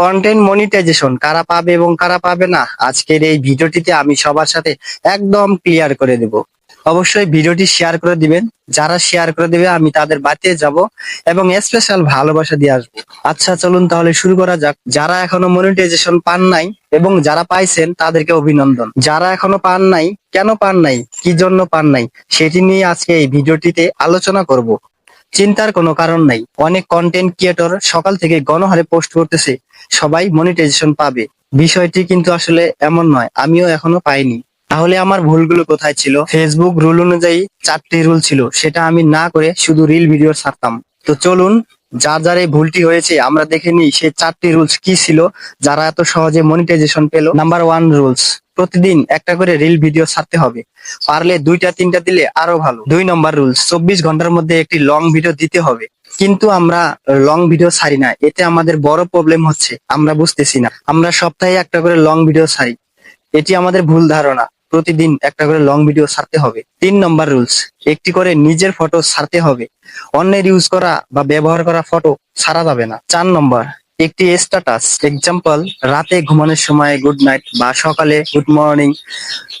Content monetization কারা পাবে এবং কারা পাবে না, আজকের এই ভিডিওটিতে আমি সবার সাথে একদম ক্লিয়ার করে দেব। অবশ্যই ভিডিওটি শেয়ার করে দিবেন। যারা শেয়ার করে দিবে, আমি তাদের বাড়িতে যাব এবং স্পেশাল ভালোবাসা দিয়ে আসব। আচ্ছা চলুন তাহলে শুরু করা যাক। যারা এখনও মনিটাইজেশন পান নাই এবং যারা পাইছেন, তাদেরকে অভিনন্দন। যারা এখনও পান নাই, কেন পান নাই? কি জন্য পান নাই? সেটি নিয়ে আজকে এই ভিডিওটিতে আলোচনা করব। চিন্তার কোনো কারণ নাই। অনেক কন্টেন্ট ক্রিয়েটর সকাল থেকে গণহারে পোস্ট করতেছে, সবাই মনিটাইজেশন পাবে। বিষয়টি কিন্তু আসলে এমন নয়, আমিও এখনও পাইনি। তাহলে আমার ভুলগুলো কোথায় ছিল? ফেসবুক রুল অনুযায়ী চারটি রুল ছিল, সেটা আমি না করে শুধু রিল ভিডিও ছাড়তাম। তো চলুন, যার যার এই ভুলটি হয়েছে, আমরা দেখে নিই সেই চারটি রুলস কি ছিল, যারা এত সহজে মনিটাইজেশন পেল। নাম্বার ওয়ান রুলস প্রতিদিন একটা করে রিল ভিডিও ছাড়তে হবে। পারলে দুইটা, তিনটা দিলে আরও ভালো। দুই নম্বর রুলস চব্বিশ ঘণ্টার মধ্যে একটি লং ভিডিও দিতে হবে। কিন্তু আমরা লং ভিডিও ছাড়ি না, এতে আমাদের বড় প্রবলেম হচ্ছে, আমরা বুঝতেছি না। আমরা সপ্তাহে একটা করে লং ভিডিও ছাড়ি, এটি আমাদের ভুল ধারণা। প্রতিদিন একটা করে লং ভিডিও ছাড়তে হবে। তিন নম্বর রুলস একটি করে নিজের ফটো ছাড়তে হবে। অন্যের ইউজ করা বা ব্যবহার করা ফটো ছাড়া যাবে না। চার নম্বর একটি স্ট্যাটাস এক্সাম্পল রাতে ঘুমানোর সময় গুড নাইট বা সকালে গুড মর্নিং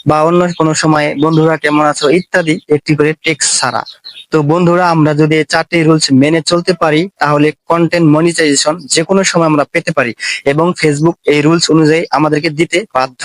বা অন্য কোনো সময়, বন্ধুরা কেমন আছো? ইত্যাদি একটি করে টেক্স ছাড়া। তো বন্ধুরা, আমরা যদি চারটি রুলস মেনে চলতে পারি, তাহলে কন্টেন্ট মনিটাইজেশন যে কোনো সময় আমরা পেতে পারি এবং ফেসবুক এই রুলস অনুযায়ী আমাদেরকে দিতে বাধ্য।